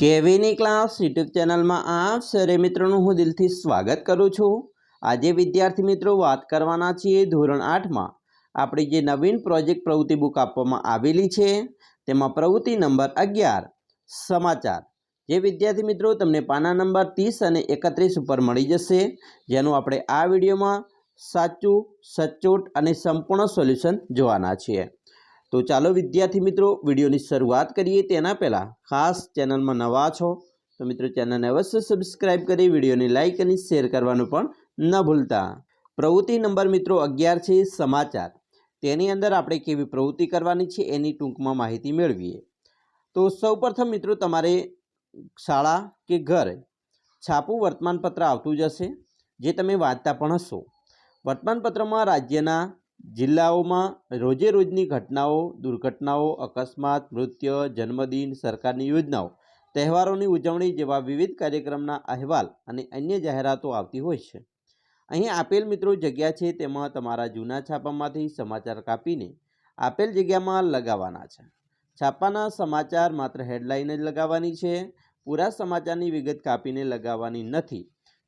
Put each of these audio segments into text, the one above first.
કેવીની class YouTube ચેનલમાં આપ સરે મિત્રોનું હું દિલથી સ્વાગત કરું છું. આજે વિદ્યાર્થી મિત્રો વાત કરવાના છીએ ધોરણ આઠમાં. આપણી જે નવીન પ્રોજેક્ટ પ્રવૃત્તિ બુક આપવામાં આવેલી છે, તેમાં પ્રવૃત્તિ નંબર અગિયાર, સમાચાર. જે વિદ્યાર્થી મિત્રો તમને પાના નંબર ત્રીસ અને એકત્રીસ ઉપર મળી જશે, જેનું આપણે આ વિડીયોમાં સાચું, સચોટ અને સંપૂર્ણ સોલ્યુશન જોવાના છીએ. તો ચાલો વિદ્યાર્થી મિત્રો, વિડીયોની શરૂઆત કરીએ તેના પહેલાં. ખાસ ચેનલમાં નવા છો, તો મિત્રો ચેનલને અવશ્ય સબસ્ક્રાઇબ કરી, વિડીયોને લાઇક અને શેર કરવાનું પણ ન ભૂલતા. પ્રવૃત્તિ નંબર મિત્રો અગિયાર છે સમાચાર. તેની અંદર આપણે કેવી પ્રવૃત્તિ કરવાની છે એની ટૂંકમાં માહિતી મેળવીએ. તો સૌપ્રથમ મિત્રો તમારે શાળા કે ઘર છાપું વર્તમાનપત્ર આવતું જ હશે, જે તમે વાંચતા પણ હશો. વર્તમાનપત્રમાં રાજ્યના જિલ્લાઓમાં રોજે રોજની ઘટનાઓ, દુર્ઘટનાઓ, અકસ્માત, મૃત્યુ, જન્મદિન, સરકારની યોજનાઓ, તહેવારોની ઉજવણી જેવા વિવિધ કાર્યક્રમના અહેવાલ અને અન્ય જાહેરાતો આવતી હોય છે. અહીં આપેલ મિત્રો જગ્યા છે તેમાં તમારા જૂના છાપામાંથી સમાચાર કાપીને આપેલ જગ્યામાં લગાવવાના છે. છાપાના સમાચાર માત્ર હેડલાઇન જ લગાવવાની છે, પૂરા સમાચારની વિગત કાપીને લગાવવાની નથી.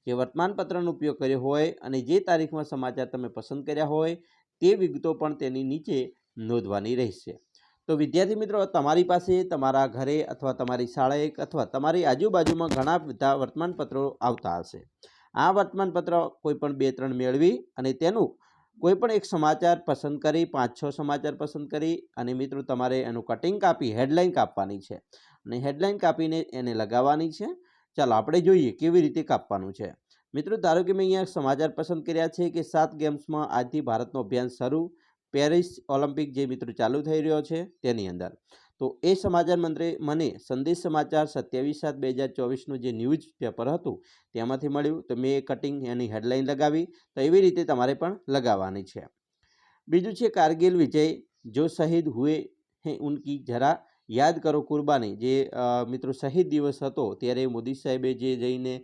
જે વર્તમાનપત્રનો ઉપયોગ કર્યો હોય અને જે તારીખમાં સમાચાર તમે પસંદ કર્યા હોય તે વિગતો પણ તેની નીચે નોંધવાની રહેશે. તો વિદ્યાર્થી મિત્રો, તમારી પાસે તમારા ઘરે અથવા તમારી શાળાએ અથવા તમારી આજુબાજુમાં ઘણા બધા વર્તમાનપત્રો આવતા હશે. આ વર્તમાનપત્ર કોઈપણ બે, ત્રણ મેળવી અને તેનું કોઈપણ એક સમાચાર પસંદ કરી, પાંચ, છ સમાચાર પસંદ કરી અને મિત્રો, તમારે એનું કટિંગ કાપી હેડલાઇન કાપવાની છે. અને હેડલાઇન કાપીને એને લગાવવાની છે. ચાલો, આપણે જોઈએ કેવી રીતે કાપવાનું છે. મિત્રો, ધારો કે મેં અહીંયા સમાચાર પસંદ કર્યા છે કે સાત ગેમ્સમાં આજથી ભારતનો અભિયાન શરૂ પેરિસ ઓલિમ્પિક જે મિત્રો ચાલુ થઈ રહ્યો છે તેની અંદર. તો એ સમાચાર મંત્રે મને સંદેશ સમાચાર સત્યાવીસ સાત બે હજાર ચોવીસનું જે ન્યૂઝ પેપર હતું તેમાંથી મળ્યું. તો મેં કટિંગ એની હેડલાઇન લગાવી. તો એવી રીતે તમારે પણ લગાવવાની છે. બીજું છે કારગિલ વિજય. જો શહીદ હુએ હે ઉનકી જરા યાદ કરો કુરબાની. જે મિત્રો શહીદ દિવસ હતો ત્યારે મોદી સાહેબે જે જઈને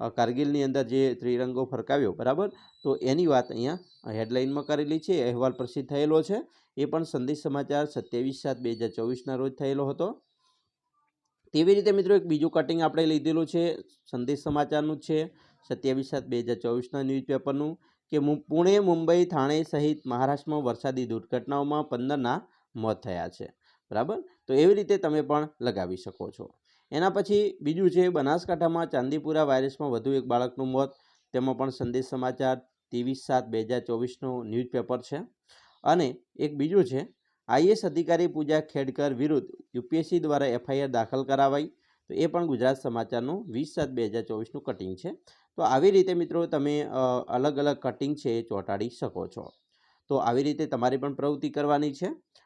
કારગિલની અંદર જે ત્રિરંગો ફરકાવ્યો, બરાબર? તો એની વાત અહીંયા હેડલાઇનમાં કરેલી છે, અહેવાલ પ્રસિદ્ધ થયેલો છે. એ પણ સંદેશ સમાચાર સત્યાવીસ સાત બે હજાર ચોવીસના રોજ થયેલો હતો. તેવી રીતે મિત્રો એક બીજું કટિંગ આપણે લીધેલું છે, સંદેશ સમાચારનું છે, સત્યાવીસ સાત બે હજાર ચોવીસના ન્યૂઝપેપરનું કે પુણે, મુંબઈ, થાણે સહિત મહારાષ્ટ્રમાં વરસાદી દુર્ઘટનાઓમાં પંદરના મોત થયા છે. બરાબર? તો એવી રીતે તમે પણ લગાવી શકો છો. એના પછી બીજું છે, બનાસકાંઠામાં ચાંદીપુરા વાયરસમાં વધુ એક બાળકનું મોત. તેમાં પણ સંદેશ સમાચાર ત્રેવીસ સાત બે હજાર ચોવીસનું ન્યૂઝપેપર છે. અને એક બીજું છે આઈએસ અધિકારી પૂજા ખેડકર વિરુદ્ધ યુપીએસસી દ્વારા એફઆઈઆર દાખલ કરાવાઈ. તો એ પણ ગુજરાત સમાચારનું વીસ સાત બે હજાર ચોવીસનું કટિંગ છે. તો આવી રીતે મિત્રો તમે અલગ અલગ કટિંગ છે એ ચોંટાડી શકો છો. તો આવી રીતે તમારી પણ પ્રવૃત્તિ કરવાની છે.